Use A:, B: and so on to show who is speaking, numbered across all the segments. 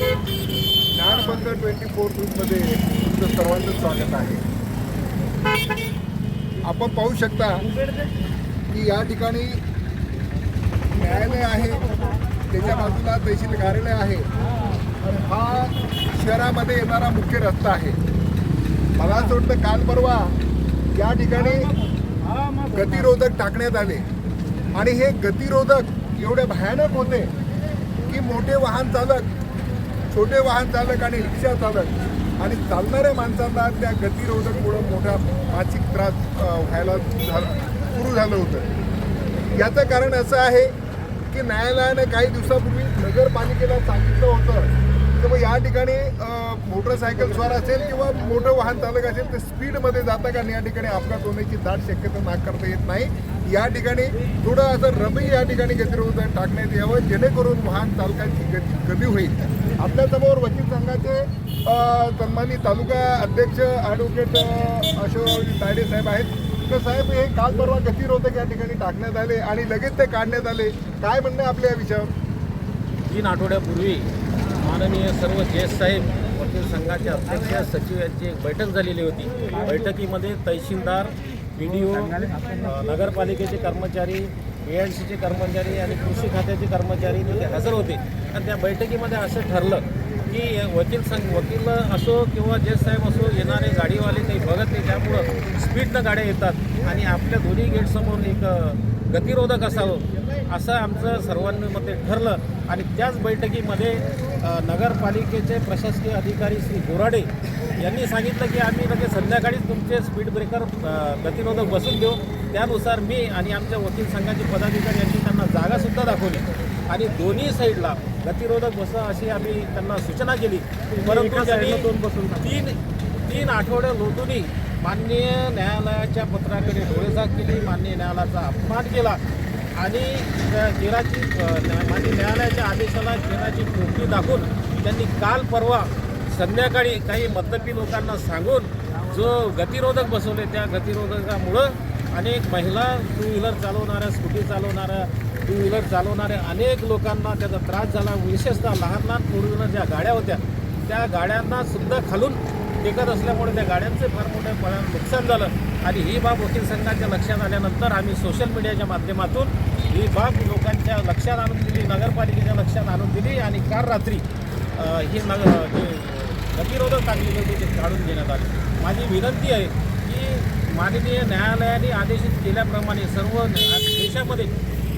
A: ज्ञानबंध twenty four न्यूजमध्ये तुमचं सर्वांचं स्वागत आहे. आपण पाहू शकता की या ठिकाणी न्यायालय आहे त्याच्या बाजूला तहसील कार्यालय आहे. आणि हा शहरामध्ये येणारा मुख्य रस्ता आहे. मला असं वाटतं काल परवा या ठिकाणी गतिरोधक टाकण्यात आले. आणि हे गतिरोधक एवढे भयानक होते की मोठे वाहन चालक छोटे वाहन चालक आणि रिक्षा चालक आणि चालणाऱ्या माणसांना त्या गतिरोधकमुळं मोठा मानसिक त्रास व्हायला झाला सुरू झालं होतं. याचं कारण असं आहे की न्यायालयानं काही दिवसापूर्वी नगरपालिकेला सांगितलं होतं की मग या ठिकाणी मोटरसायकल स्वार असेल किंवा मोठं वाहन चालक असेल तर स्पीडमध्ये जाता आणि या ठिकाणी अपघात होण्याची दाट शक्यता नाकारता येत नाही. या ठिकाणी थोडं असं रबी या ठिकाणी गतिरोधक टाकण्यात यावं जेणेकरून वाहन चालकांची गती कमी होईल. आपल्यासमोर वकील संघाचे सन्मानी तालुका अध्यक्ष ॲडव्होकेट अशोक तायडे साहेब आहेत. तर साहेब हे काल परवा गतिरोधक या ठिकाणी टाकण्यात आले आणि लगेच ते काढण्यात आले. काय म्हणणं आपल्या या विषयावर?
B: तीन आठवड्यापूर्वी माननीय सर्व जज साहेब वकील संघाचे अध्यक्ष सचिव यांची एक बैठक झालेली होती. बैठकीमध्ये तहसीलदार बी डी ओ नगरपालिकेचे कर्मचारी ए सीचे कर्मचारी आणि कृषी खात्याचे कर्मचारी तिथे हजर होते. आणि त्या बैठकीमध्ये असं ठरलं की वकील संघ वकील असो किंवा जज साहेब असो येणारे गाडीवाले काही बघत नाही त्यामुळं स्पीडनं गाड्या येतात. आणि आपल्या दोन्ही गेटसमोर एक गतिरोधक असावं असं आमचं सर्वांमध्ये ठरलं. आणि त्याच बैठकीमध्ये नगरपालिकेचे प्रशासकीय अधिकारी श्री बोराडे यांनी सांगितलं की आम्ही लगेच संध्याकाळी तुमचे स्पीड ब्रेकर गतिरोधक बसून देऊ. त्यानुसार मी आणि आमच्या वकील संघाचे पदाधिकारी यांनी त्यांना जागासुद्धा दाखवली. आणि दोन्ही साईडला गतिरोधक बसा अशी आम्ही त्यांना सूचना केली. परंतु त्यांनी तीन तीन आठवडे लोटूनही माननीय न्यायालयाच्या पत्राकडे डोळेझाक केली. माननीय न्यायालयाचा अपमान केला. आणि त्या केराची माननीय न्यायालयाच्या आदेशाला केराची टोपी दाखवून त्यांनी काल परवा संध्याकाळी काही मतलबी लोकांना सांगून जो गतिरोधक बसवले त्या गतिरोधकामुळं अनेक महिला टू व्हीलर चालवणाऱ्या स्कूटी चालवणाऱ्या टू व्हीलर चालवणाऱ्या अनेक लोकांना त्याचा त्रास झाला. विशेषतः लहान लहान फोर व्हीलर ज्या गाड्या होत्या त्या गाड्यांना सुद्धा खालून टेकत असल्यामुळे त्या गाड्यांचे फार मोठ्या प्रमाणात नुकसान झालं. आणि ही बाब वकील संघाच्या लक्षात आल्यानंतर आम्ही सोशल मीडियाच्या माध्यमातून ही बाब लोकांच्या लक्षात आणून दिली नगरपालिकेच्या लक्षात आणून दिली आणि काल रात्री ही नग गतिरोधक टाकलेले ते काढून देण्यात आले. माझी विनंती आहे की माननीय न्यायालयाने आदेशित केल्याप्रमाणे सर्व देशामध्ये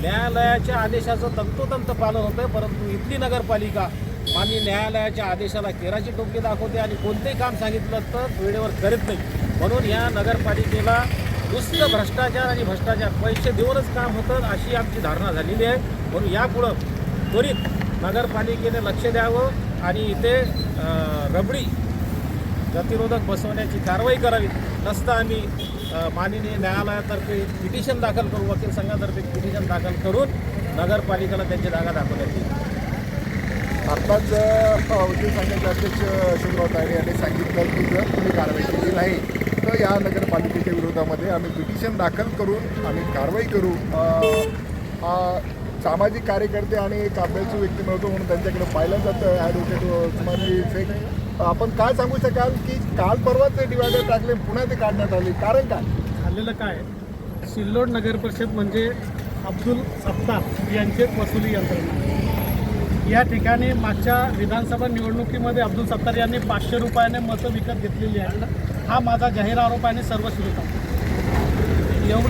B: न्यायालयाच्या आदेशाचं तंतोतंत पालन होतं परंतु इथली नगरपालिका माननीय न्यायालयाच्या आदेशाला केराची टोपी दाखवते आणि कोणतेही काम सांगितलं तर वेळेवर करत नाही. म्हणून या नगरपालिकेला नुसतं भ्रष्टाचार आणि भ्रष्टाचार पैसे देऊनच काम होतं अशी आमची धारणा झालेली आहे. म्हणून यापुढं त्वरित नगरपालिकेने लक्ष द्यावं. आणि इथे रबडी गतिरोधक बसवण्याची कारवाई करावी नसता आम्ही माननीय न्यायालयातर्फे पिटिशन दाखल करू वकील संघातर्फे पिटिशन दाखल करून नगरपालिकेला त्यांची जागा दाखवण्यात येईल.
A: आत्ताच अ, वकील संघाचे अध्यक्ष अशोकराव तायडे यांनी सांगितलं की जर तुम्ही कारवाई केली नाही तर या नगरपालिकेच्या विरोधामध्ये आम्ही पिटिशन दाखल करून आम्ही कारवाई करू. सामाजिक कार्यकर्ते आणि एक अभ्यासू व्यक्ती मिळतो म्हणून त्यांच्याकडे पाहिलं जातं ॲडव्होकेट उस्मानजी शेख आपण काय सांगू शकाल की काल परवाच ते डिवायडर टाकले पुन्हा ते काढण्यात आले. कारण काय?
C: झालेलं काय? सिल्लोड नगर परिषद म्हणजे अब्दुल सत्तार यांचे वसुली यंत्रणा. या ठिकाणी मागच्या विधानसभा निवडणुकीमध्ये अब्दुल सत्तार यांनी पाचशे रुपयाने मतं विकत घेतलेली आहे हा माझा जाहीर आरोप आहे आणि सर्व सर्वश्रुता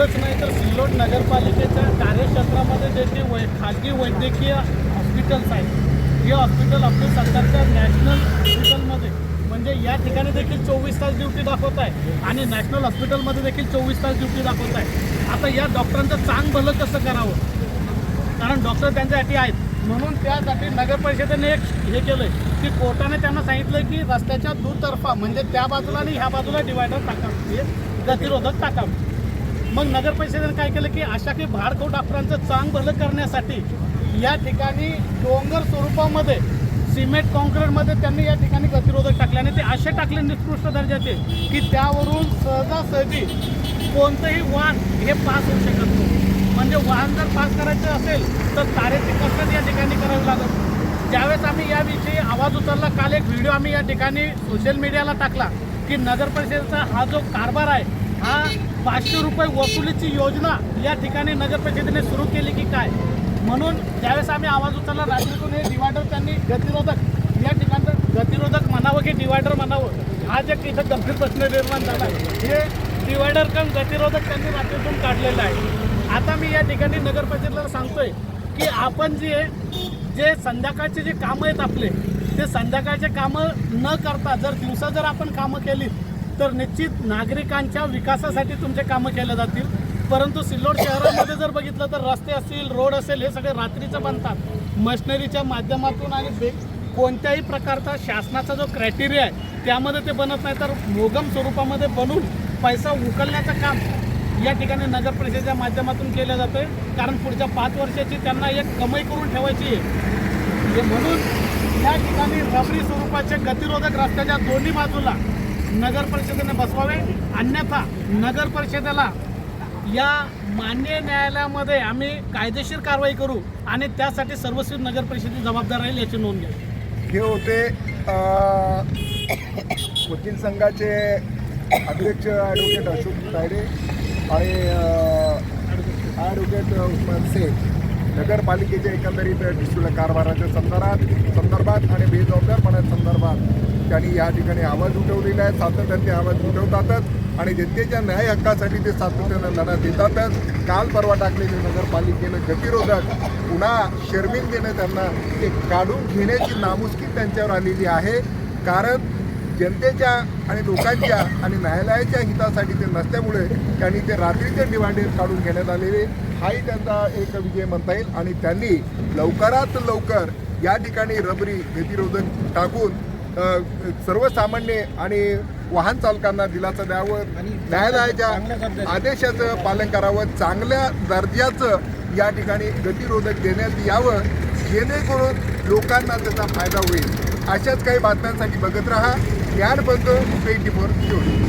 C: एवढंच नाही तर सिल्लोड नगरपालिकेच्या कार्यक्षेत्रामध्ये जे जे वै खाजगी वैद्यकीय हॉस्पिटल्स आहेत हे हॉस्पिटल अब्दुल सरकारच्या नॅशनल हॉस्पिटलमध्ये म्हणजे या ठिकाणी देखील चोवीस तास ड्युटी दाखवत आहे आणि नॅशनल हॉस्पिटलमध्ये देखील चोवीस तास ड्युटी दाखवत आहे. आता या डॉक्टरांचं चांग भलं कसं करावं? कारण डॉक्टर त्यांच्यासाठी आहेत. म्हणून त्यासाठी नगर परिषदेने एक हे केलं की कोर्टाने त्यांना सांगितलं की रस्त्याच्या दुतर्फा म्हणजे त्या बाजूला आणि ह्या बाजूला डिवायडर टाकावं हे म्हणजे गतिरोधक टाकावं मग नगर परिषदेनं काय केलं की अशा काही भाडखो डॉक्टरांचं चांग भलं करण्यासाठी या ठिकाणी डोंगर स्वरूपामध्ये सिमेंट कॉन्क्रीटमध्ये त्यांनी या ठिकाणी गतिरोधक टाकले आणि ते असे टाकले निकृष्ट दर्जाचे की त्यावरून सहजासहजी कोणतंही वाहन हे पास होऊ शकत नाही. म्हणजे वाहन जर पास करायचं असेल तर तारेची कसरत या ठिकाणी करावी लागत. ज्यावेळेस आम्ही याविषयी आवाज उचलला काल एक व्हिडिओ आम्ही या ठिकाणी सोशल मीडियाला टाकला की नगर परिषदेचा हा जो कारभार आहे हा पाचशे रुपये वसुलीची योजना या ठिकाणी नगर परिषदेने सुरू केली की काय? म्हणून ज्यावेळेस आम्ही आवाज उचलला रात्रीतून हे डिवायडर त्यांनी गतिरोधक या ठिकाणचं गतिरोधक म्हणावं की डिवायडर म्हणावं हा जे इथं गंभीर प्रश्न निर्माण झाला आहे हे डिवायडर कम गतिरोधक त्यांनी रात्रीतून काढलेलं आहे. आता मी या ठिकाणी नगर परिषदेला सांगतोय की आपण जे जे संध्याकाळचे जे कामं आहेत आपले ते संध्याकाळचे कामं न करता जर दिवसा जर आपण कामं केली तर निश्चित नागरिकांच्या विकासासाठी तुमचे कामं केले जातील. परंतु सिल्लोड शहरामध्ये जर बघितलं तर रस्ते असतील रोड असेल हे सगळे रात्रीचं बनतात. मशिनरीच्या माध्यमातून आणि बे कोणत्याही प्रकारचा शासनाचा जो क्रायटेरिया आहे त्यामध्ये ते बनत नाही तर मोगम स्वरूपामध्ये बनून पैसा उकलण्याचं काम या ठिकाणी नगर परिषदेच्या माध्यमातून केलं जातं आहे कारण पुढच्या पाच वर्षाची त्यांना एक कमाई करून ठेवायची आहे. म्हणजे म्हणून या ठिकाणी रबरी स्वरूपाचे गतिरोधक रस्त्याच्या दोन्ही बाजूला नगर परिषदेने बसवावे. अन्यथा नगर परिषदेला या मान्य न्यायालयामध्ये आम्ही कायदेशीर कारवाई करू आणि त्यासाठी सर्वस्वी नगर परिषदेची जबाबदार राहील याची नोंद घ्या.
A: हे होते वकील संघाचे अध्यक्ष ॲडव्होकेट अशोक तायडे आणि ॲडव्होकेट उस्मान शेख नगरपालिकेच्या एकंदरीत डिस्ट्रिक्ट कारभाराच्या संदर्भात संदर्भात आणि बेजबाबदारपणा संदर्भात. त्यांनी या ठिकाणी आवाज उठवलेला आहे सातत्याने आवाज उठवतातच आणि जनतेच्या न्याय हक्कासाठी ते सातत्यानं लढा देतातच. काल परवा टाकलेले नगरपालिकेनं गतिरोधक पुन्हा शर्मिंदेनं त्यांना ते काढून घेण्याची नामुष्की त्यांच्यावर आलेली आहे. कारण जनतेच्या आणि लोकांच्या आणि न्यायालयाच्या हितासाठी ते नसल्यामुळे त्यांनी ते रात्रीचे डिवायडेड काढून घेण्यात आलेले. हाही त्यांचा एक विजय म्हणता येईल. आणि त्यांनी लवकरात लवकर या ठिकाणी रबरी गतिरोधक टाकून सर्वसामान्य आणि वाहन चालकांना दिलासा द्यावं. न्यायालयाच्या आदेशाचं पालन करावं. चांगल्या दर्जाचं या ठिकाणी गतिरोधक देण्यात यावं. जेणेकरून लोकांना त्याचा फायदा होईल. अशाच काही बातम्यांसाठी बघत राहा. ज्ञानबंधू ट्वेंटी फोर